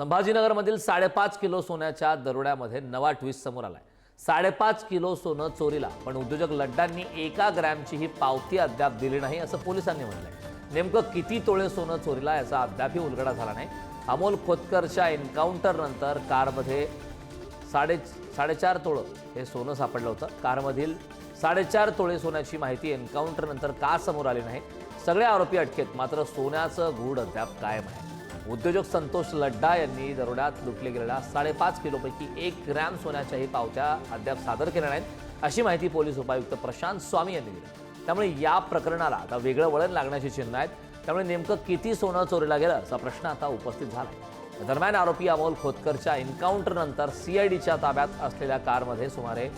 संभाजीनगरमधील साडेपाच किलो सोन्याच्या दरोड्यामध्ये नवा ट्विस्ट समोर आलाय. साडेपाच किलो सोनं चोरीला पण उद्योजक लड्डांनी एका ग्रॅमचीही पावती अद्याप दिली नाही असं पोलिसांनी म्हटलंय. नेमकं किती तोळे सोनं चोरीला याचा अद्यापही उलगडा झाला नाही. अमोल खोतकरच्या एन्काउंटरनंतर कारमध्ये साडे साडेचार तोळं हे सोनं सापडलं होतं. कारमधील साडेचार तोळे सोन्याची माहिती एन्काउंटरनंतर का समोर आली नाही? सगळे आरोपी अटकेत मात्र सोन्याचं गूढ अद्याप कायम आहे. उद्योजक संतोष लड्डा यांनी दरोड्यात लुटले गेलेल्या साडेपाच किलोपैकी एक ग्रॅम सोन्याच्याही पावत्या अद्याप सादर केल्या नाहीत अशी माहिती पोलीस उपायुक्त प्रशांत स्वामी यांनी दिली. त्यामुळे या प्रकरणाला आता वेगळं वळण लागण्याची चिन्ह आहेत. त्यामुळे नेमकं किती सोनं चोरीला गेलं असा प्रश्न आता उपस्थित झाला दरम्यान आरोपी अमोल खोतकरच्या इन्काऊंटरनंतर सी आय सीआयडीच्या ताब्यात असलेल्या कारमध्ये सुमारे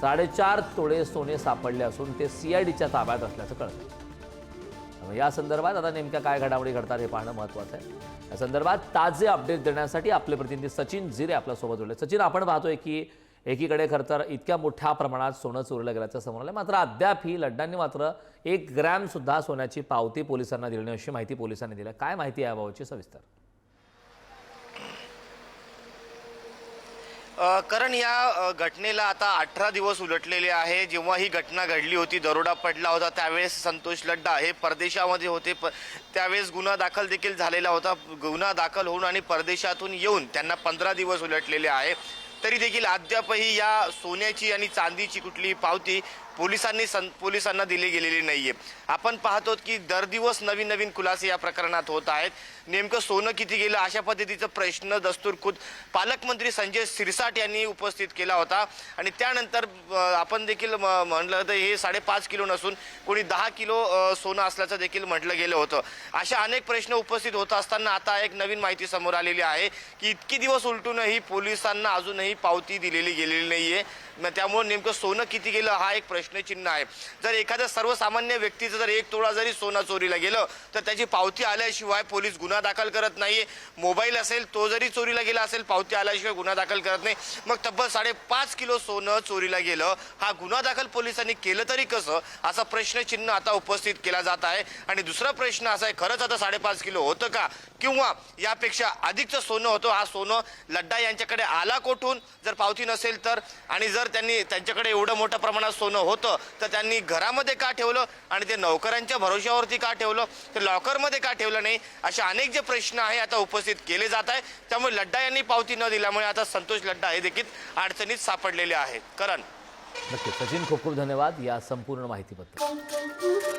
साडेचार तोळे सोने सापडले असून ते सीआयडीच्या ताब्यात असल्याचं कळतं त्यामुळे या संदर्भात आता नेमक्या काय घडामोडी घडतात हे पाहणं महत्त्वाचं आहे. या संदर्भात ताजे अपडेट देण्यासाठी आपले प्रतिनिधी सचिन जिरे आपल्यासोबत जोडले सचिन आपण पाहतोय की एकीकडे खरं तर इतक्या मोठ्या प्रमाणात सोनं चोरलं गेल्याचं समोर आलं मात्र अद्याप ही लड्डांनी मात्र एक ग्रॅमसुद्धा सोन्याची पावती पोलिसांना दिली नाही अशी माहिती पोलिसांनी दिली काय माहिती आहे याबाबतची सविस्तर? कारण या घटनेला आता अठरा दिवस उलटलेले आहे. जेव्हा ही घटना घडली होती दरोडा पडला होता त्यावेळेस संतोष लड्डा हे परदेशामध्ये होते. प त्यावेळेस गुन्हा दाखल देखील झालेला होता. गुन्हा दाखल होऊन आणि परदेशातून येऊन त्यांना पंधरा दिवस उलटलेले आहे. तरी देखील अद्यापही या सोन्याची आणि चांदीची कुठलीही पावती पोलिसांनी सं पोलिसांना दिली गेलेली नाही आहे आपण पाहतो की दर दिवस नवीन नवीन खुलासे या प्रकरणात होत आहेत. नेमकं सोनं किती गेलं अशा पद्धतीचा प्रश्न दस्तूर खुद पालकमंत्री संजय सिरसाट यांनी उपस्थित केला होता. आणि त्यानंतर आपण देखील म- म्हणलं तर हे साडेपाच किलो नसून कोणी दहा किलो सोनं असल्याचं देखील म्हटलं गेलं होतं. अशा अनेक प्रश्न उपस्थित होत असताना आता एक नवीन माहिती समोर आलेली आहे की इतकी दिवस उलटूनही पोलिसांना अजूनही पावती दिलेली गेलेली नाही आहे त्यामुळे नेमकं सोनं किती गेलं हा एक प्रश्नचिन्ह आहे. जर एखाद्या सर्वसामान्य व्यक्तीचं जर एक तोळा जरी सोनं चोरीला गेलं तर त्याची पावती आल्याशिवाय पोलीस गुन्हा दाखल करत नाही मोबाईल असेल तो जरी चोरीला गेला असेल पावती आल्याशिवाय गुन्हा दाखल करत नाही. मग तब्बल साडेपाच किलो सोनं चोरीला गेलं हा गुन्हा दाखल पोलिसांनी केलं तरी कसं? असा प्रश्नचिन्ह आता उपस्थित केला जात आहे. आणि दुसरा प्रश्न असा आहे खरंच आता साडेपाच किलो होतं का? किंवा यापेक्षा अधिकचं सोनं होतं हा सोनं लड्डा यांच्याकडे आला कोठून? जर पावती नसेल तर. आणि जर त्यांनी त्यांच्याकडे एवढं मोठ्या प्रमाणात सोनं होतं तर त्यांनी घरामध्ये का ठेवलं आणि ते नोकरांच्या भरोश्यावरती का ठेवलं ते लॉकरमध्ये का ठेवलं नाही असे अनेक जे प्रश्न आहे आता उपस्थित केले जात आहे त्यामुळे लड्डा यांनी पावती न दिल्यामुळे आता संतोष लड्डा हे देखील अडचणीत सापडलेले आहेत. करण. नक्की सचिन खूप खूप धन्यवाद या संपूर्ण माहितीबद्दल.